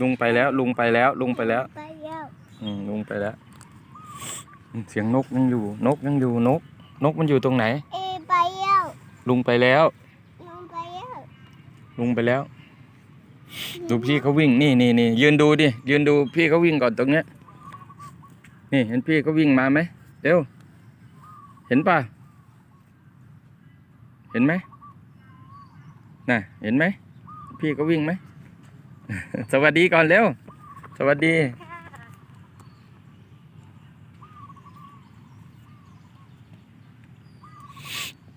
ลุงไปแล้ว ลุงไปแล้ว ลุงไปแล้ว ไปแล้วอืมลุงไปแล้วอืมเสียงนกยังอยู่ นกยังอยู่นก นกมันอยู่ตรงไหน เอไปแล้วลุงไปแล้วลงไปแล้วลุงไปแล้ว ดูพี่เขาวิ่งนี่นี่นี่ยืนดูดิยืนดูพี่เขาวิ่งก่อนตรงเนี้ยนี่เห็นพี่เขาวิ่งมาไหมเร็วเห็นป่ะเห็นไหมน่ะเห็นไหมพี่เขาวิ่งไหม สวัสดีก่อนเร็ว สวัสดี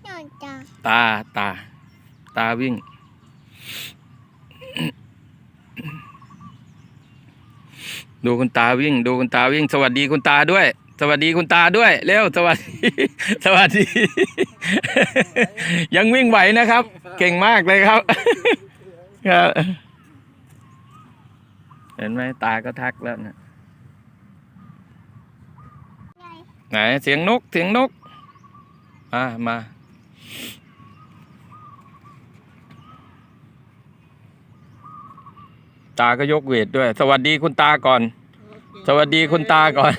นอนจ้าตาตา ตาวิ่ง ดูคุณตาวิ่ง ดูคุณตาวิ่ง สวัสดีคุณตาด้วย สวัสดีคุณตาด้วย เร็ว สวัสดี สวัสดี ยังวิ่งไหวนะครับ เก่งมากเลยครับ ครับเห็นไหมตาก็ทักแล้วนะไงไหนเสียงนกเสียงนกอ่ามาตาก็ยกเวทด้วย สวัสดีคุณตาก่อน สวัสดีคุณตาก่อน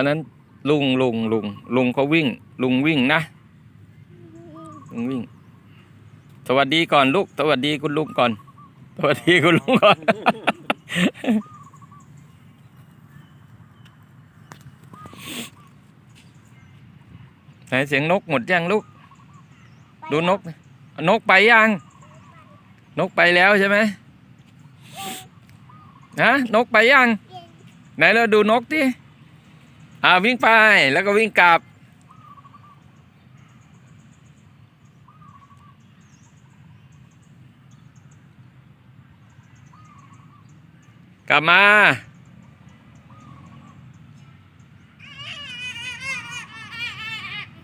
อันนั้นลุงลุงลุงลุงเขาวิ่ง ลุงวิ่งนะลุงวิ่ง สวัสดีก่อนลูก สวัสดีคุณลุงก่อน สวัสดีคุณลุงก่อน ไหนเสียงนกหมดยังลูก ดูนก นกไปยัง นกไปแล้วใช่ไหมฮะนกไปยัง ไหนเราดูนกดิ อ่าวิ่งไปแล้วก็วิ่งกลับ กลับมา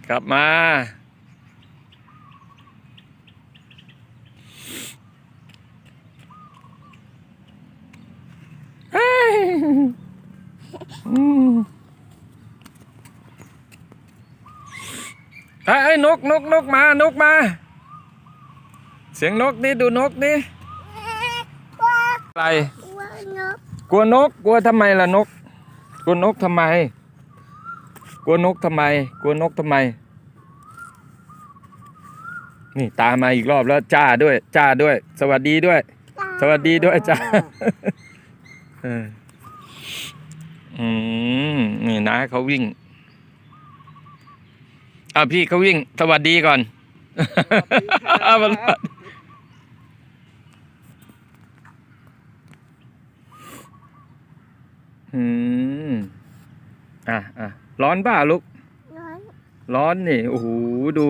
กลับมา เฮ้ยอืมเอ้ ยนกนกนกมานกมา เสียงนกนี่ดูนกนี่ว้าอะไรว้านกกลัวนกกลัวทำไมล่ะนก กลัวนกทำไม กลัวนกทำไม กลัวนกทำไม นี่ตามมาอีกรอบแล้วจ้าด้วยจ้าด้วย สวัสดีด้วย สวัสดีด้วยจ้าเอออืมนี่นะเขาวิ่ง อะพี่เขาวิ่งสวัสดีก่อนเอามาเลยอืมอะอะร้อนป่ะลูกนอน ร้อนนี่ โอ้โห ดู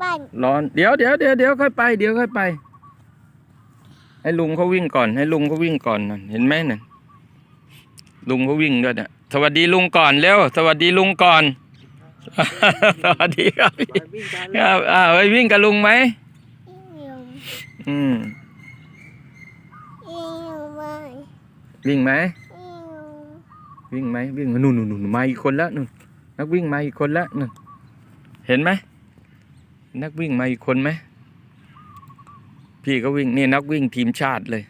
ปั่นร้อน เดี๋ยวเดี๋ยวเดี๋ยวเดี๋ยวค่อยไป เดี๋ยวค่อยไป ให้ลุงเขาวิ่งก่อน ให้ลุงเขาวิ่งก่อนนั่นเห็นไหมนั่นลุงเขาวิ่งด้วยเนี่ย สวัสดีลุงก่อนเร็ว สวัสดีลุงก่อน สวัสดีครับพี่ครับอ่าไปวิ่งกับลุงไหมอิงอยู่อืมอิงอยู่ไหมวิ่งไหมอิงอยู่วิ่งไหมวิ่งนู่นนู่นนู่นมาอีกคนละนู่นนักวิ่งมาอีกคนละนู่นเห็นไหมนักวิ่งมาอีกคนไหมพี่ก็วิ่งนี่นักวิ่งทีมชาติเลย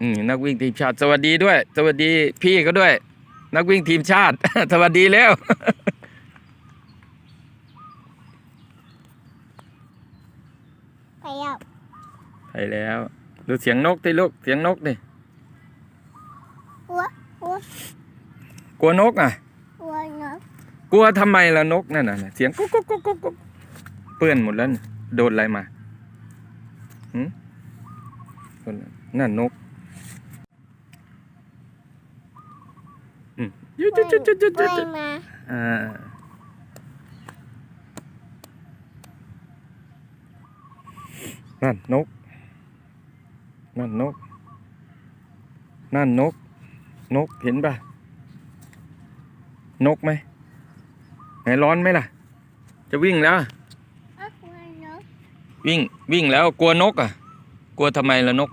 อืมนักวิ่งทีมชาติ สวัสดีด้วย สวัสดีพี่เขาด้วย นักวิ่งทีมชาติ สวัสดีแล้วไปแล้วไปแล้ว ดูเสียงนกที่ลูกเสียงนกดิหัวหัวกลัวนกอะ หัวนกกลัวทำไมล่ะนกนั่นน่ะเสียงกุ๊กกุ๊กกุ๊กกุ๊กกุ๊กเปื้อนหมดแล้วน่ะโดนอะไรมาหืมโดนอะไรนั่นนกอืม ยุดยุดยุดยุดยุดไปยุดมาอ่านั่นนก นั่นนก นั่นนก นกเห็นปะนกไหมไหนร้อนไหมล่ะ จะวิ่งแล้ว วิ่งวิ่งแล้วกลัวนกอะ กลัวทำไมล่ะนก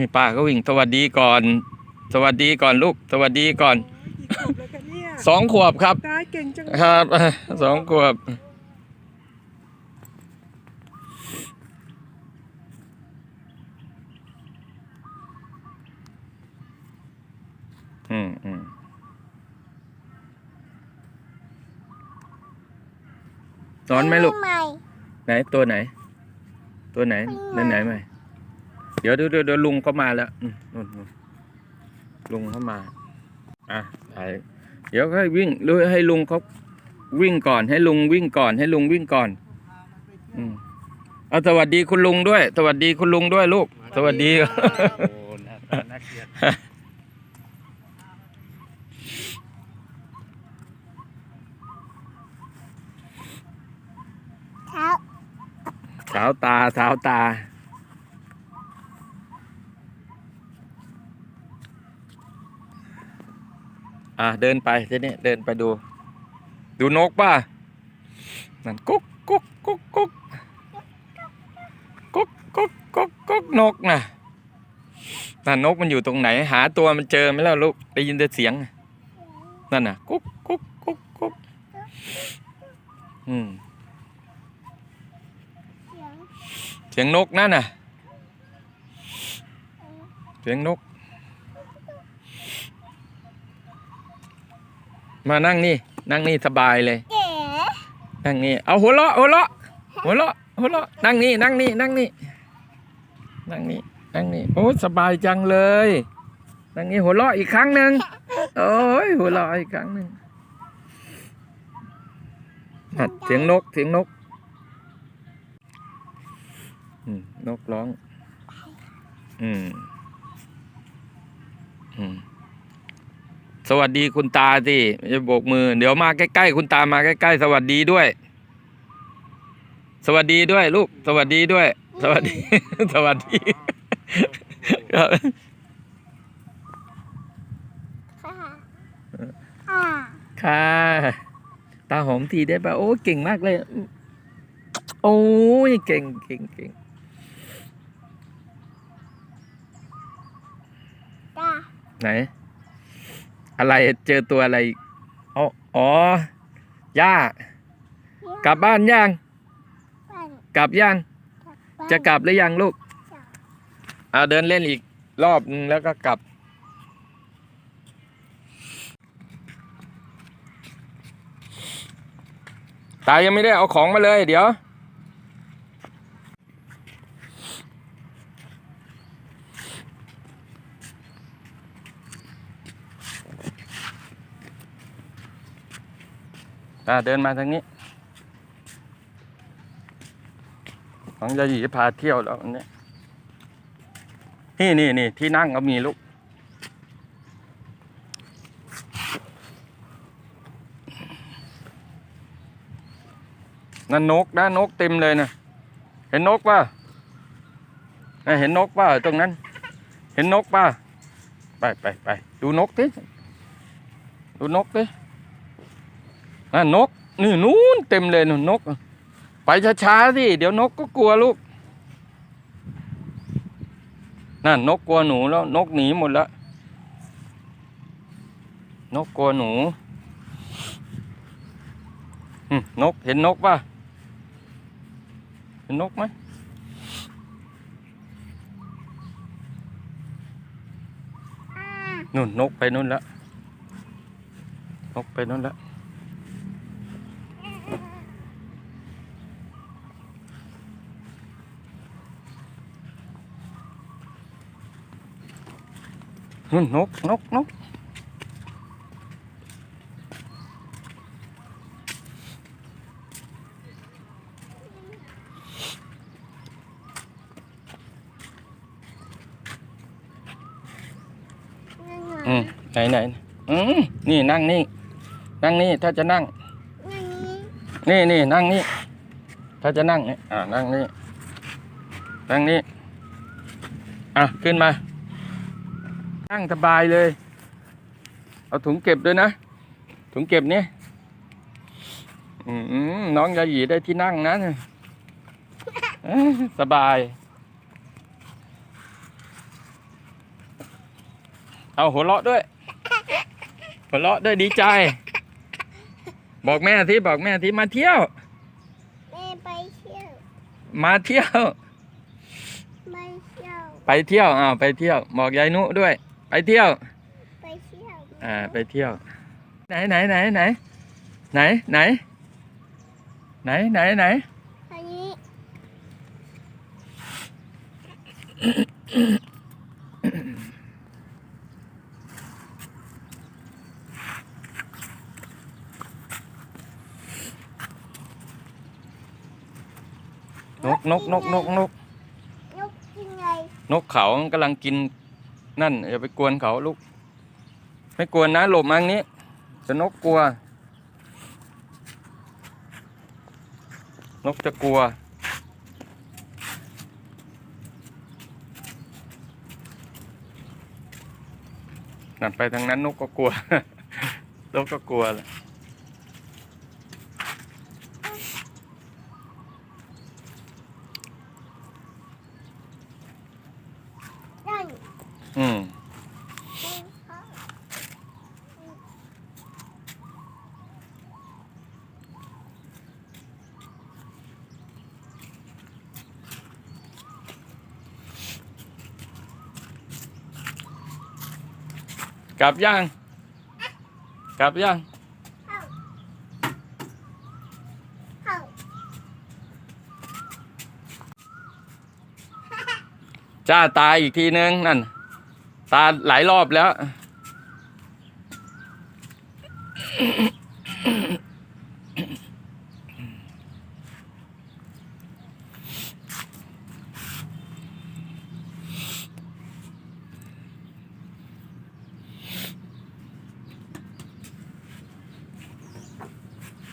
นี่ป้าก็วิ่งสวัสดีก่อน สวัสดีก่อนลูก สวัสดีก่อนกี่ขวบแล้วกันเนี่ยสองขวบครับตายเก่งจังเลยครับสองขวบ อืมอืมสอนไหมลูกใหม่ไหนตัวไหน ตัวไหน นั่นไหนไหม เดี๋ยวเดี๋ยวเดี๋ยวเดี๋ยวลุงก็มาแล้วอืมนู่นนู่นลุงเข้ามา อะไปเดี๋ยวให้วิ่งหรือให้ลุงเขาวิ่งก่อน ให้ลุงวิ่งก่อน ให้ลุงวิ่งก่อน อืมเอาสวัสดีคุณลุงด้วย สวัสดีคุณลุงด้วยลูก สวัสดีโอ้น่าน่าเกลียดเท้าสาวตาสาวตา อะเดินไปทีนี้เดินไปดู ดูนกป่ะนั่นกุ๊กกุ๊กกุ๊กกุ๊กกุ๊กกุ๊กกุ๊กกุ๊กนกนะนั่นนกมันอยู่ตรงไหน หาตัวมันเจอไหมแล้วลูกได้ยินแต่เสียงนั่นน่ะกุ๊กกุ๊กกุ๊กกุ๊กอืมเสียงเสียงนกนั่นน่ะเสียงนก มานั่งนี่ นั่งนี่สบายเลย เก๋นั่งนี่ เอาหัวเราะหัวเราะหัวเราะหัวเราะนั่งนี่ นั่งนี่ นั่งนี่ นั่งนี่ นั่งนี่ โอ้สบายจังเลย นั่งนี่หัวเราะอีกครั้งหนึ่งโอ้ยหัวเราะอีกครั้งหนึ่งนั่นเสียงนก เสียงนกอืมนกร้อง อืม อืม สวัสดีคุณตาสิไม่ใช่โบกมือ เดี๋ยวมาใกล้ๆคุณตามาใกล้ๆสวัสดีด้วย สวัสดีด้วย ลูก สวัสดีด้วย สวัสดี สวัสดีครับค่ะค่ะค่ะตาหอมทีได้ปะโอ้เก่งมากเลย โอ้ยเก่งเก่งเก่งจ้าไหน อะไรเจอตัวอะไรอีกอ๋ออ๋อย่ากลับบ้านยังบ้านกลับยังบ้านจะกลับหรือยังลูกจ้ะเอาเดินเล่นอีกรอบนึงแล้วก็กลับ ตายังไม่ได้เอาของมาเลยเดี๋ยว ตาเดินมาทางนี้ของยาหยีพาเที่ยวแล้ววันนี้นี่นี่นี่ที่นั่งก็มีลูกนั่นนกนะนกเต็มเลยนะเห็นนกป่ะเห็นนกป่ะตรงนั้น เห็นนกป่ะไปไปไปดูนกดิดูนกดิ นั่นนกนี่นู้นเต็มเลยนู่นนก ไปช้าๆสิเดี๋ยวนกก็กลัวลูกนั่นนกกลัวหนูแล้วนกหนีหมดแล้วนกกลัวหนูหึนกเห็นนกป่ะเห็นนกไหมอ่านู่นนกไปนู่นแล้วนกไปนู่นแล้ว นู่นนกนกนกอืมไหนไหนอืมนี่นั่งนี่ นั่งนี่ถ้าจะนั่งนั่นนี่นี่นี่นั่งนี่ ถ้าจะนั่งนี่อ่านั่งนี่นั่งนี่อะขึ้นมา นั่งสบายเลย เอาถุงเก็บด้วยนะ ถุงเก็บนี่อืมน้องยาหยีได้ที่นั่งนะเอ้ยสบาย เอาหัวเราะด้วย หัวเราะด้วยดีใจ บอกแม่ที่บอกแม่ที่มาเที่ยว แม่ไปเที่ยว มาเที่ยว ไปเที่ยว ไปเที่ยว อ้าว ไปเที่ยว บอกยายนุด้วย ไปเที่ยว ไปเที่ยวอ่าไปเที่ยว ไหนไหนไหนไหนไหนไหนไหนไหนไหนอันนี้นกนกนกนกนกนกกินไงนกเขามันกำลังกิน นั่นอย่าไปกวนเขาลูก ไม่กวนนะหลบมางนี้จะนกกลัว นกจะกลัว นั่นไปทางนั้นนกก็กลัว นกก็กลัวแหละ นั่น อืม เป็นเขา กลับยัง กลับยังเข้าเข้าจ้าตายอีกทีนึงนั่น ตาหลายรอบแล้ว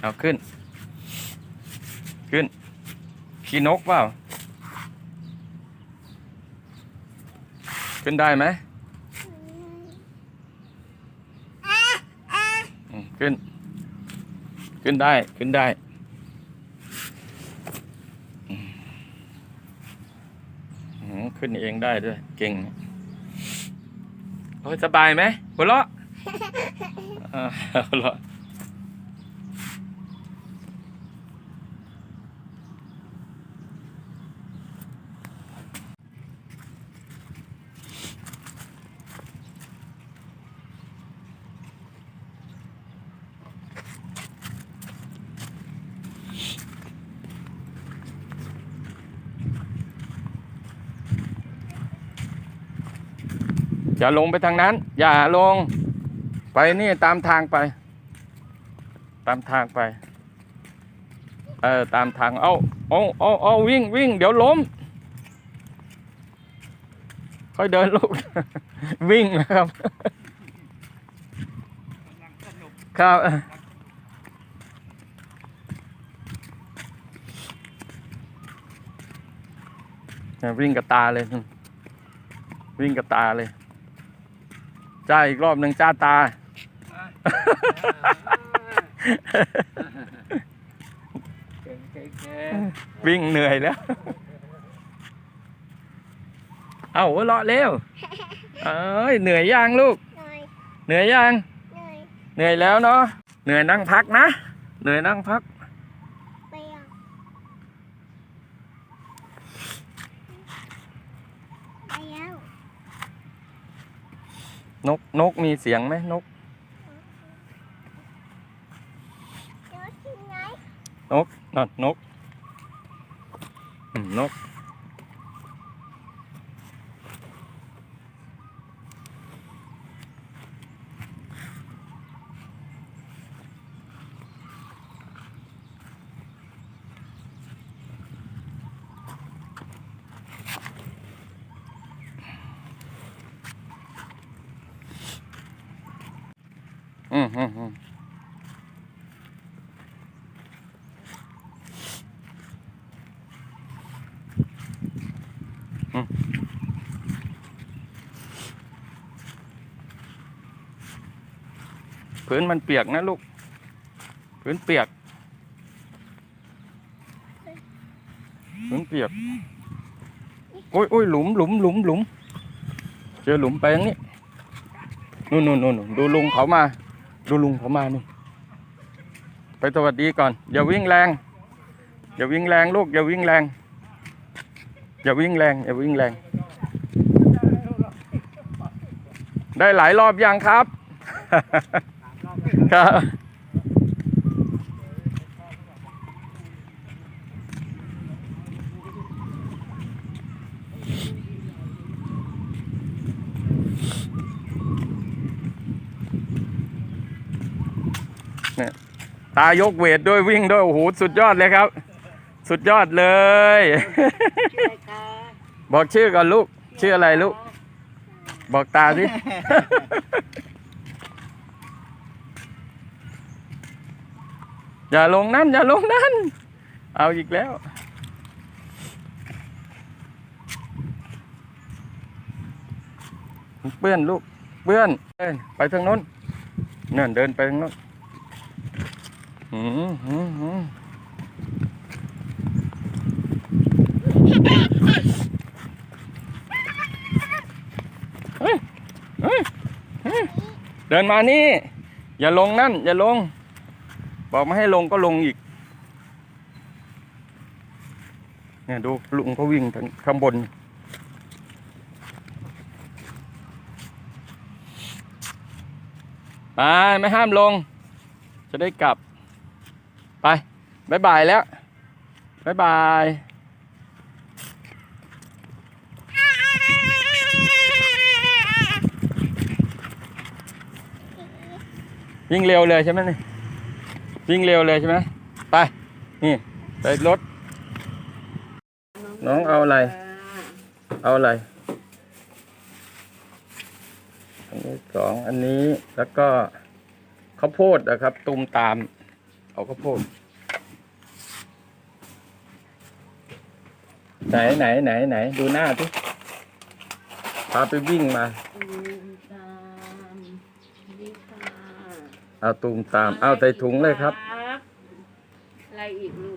เอาขึ้น ขึ้น ขี้นกเปล่า ขึ้นได้ไหมอะอะอืมขึ้น ขึ้นได้ ขึ้นได้อืมอืมขึ้นเองได้ด้วย เก่งโอ้ยสบายไหมหัวเราะอ่าหัวเราะ อย่าลงไปทางนั้น อย่าลง ไปนี่ตามทางไป ตามทางไป เออตามทาง เอาเอาเอาเอาวิ่งวิ่ง เดี๋ยวล้ม ค่อยเดินลูก วิ่งนะครับครับวิ่งกับตาเลย วิ่งกับตาเลย จ้าอีกรอบหนึ่งจ้าตา เก่งเก่งเก่งวิ่งเหนื่อยแล้ว เอาหัวเราะเร็วเอ้ยเหนื่อยยังลูกหน่อยเหนื่อยยังหน่อย เหนื่อยแล้วเนาะ เหนื่อยนั่งพักนะ เหนื่อยนั่งพัก ไปอะไปแล้ว นกนกมีเสียงไหมนกเดี๋ยวกินไงนกนั่นนกอืมนก พื้นมันเปียกนะลูก พื้นเปียก พื้นเปียกโอ้ยโอ้ยหลุมหลุมหลุมหลุมเจอหลุมไปอย่างนี้นู่นนู่นนู่นดูลุงเขามา ดูลุงเขามานี่ไปสวัสดีก่อน อย่าวิ่งแรง อย่าวิ่งแรงลูก อย่าวิ่งแรง อย่าวิ่งแรง อย่าวิ่งแรง ได้หลายรอบยังครับ ครับเนี่ยตายกเวทด้วยวิ่งด้วย โอ้โห สุดยอดเลยครับ สุดยอดเลยชื่ออะไรคะบอกชื่อก่อนลูก ชื่ออะไรลูก บอกตาสิ อย่าลงนั่นอย่าลงนั่น เอาอีกแล้ว เปื้อนลูก เปื้อนเอ้ยไปทางโน้นเนั่นเดินไปทางโน้นหืมหืมหืมเฮ้ยเฮ้ยเฮ้ยเดินมานี่ อย่าลงนั่น อย่าลง บอกไม่ให้ลงก็ลงอีก เนี่ยดูลุงเขาวิ่งทางข้างบน ไป ไม่ห้ามลง จะได้กลับ ไปบายบายแล้วบายบายวิ่งเร็วเลยใช่ไหมนี่ วิ่งเร็วเลยใช่ไหมไป นี่ไปรถ น้องเอาอะไร เอาอะไร อันนี้สองอันนี้แล้วก็ข้าวโพดนะครับ ตุมตาม เอาข้าวโพด ไหนไหนไหนไหนดูหน้าทุพาไปวิ่งมา ตูมตามนี่ค่ะ เอาตุมตาม เอาใส่ถุงเลยครับ อะไรอีกลูก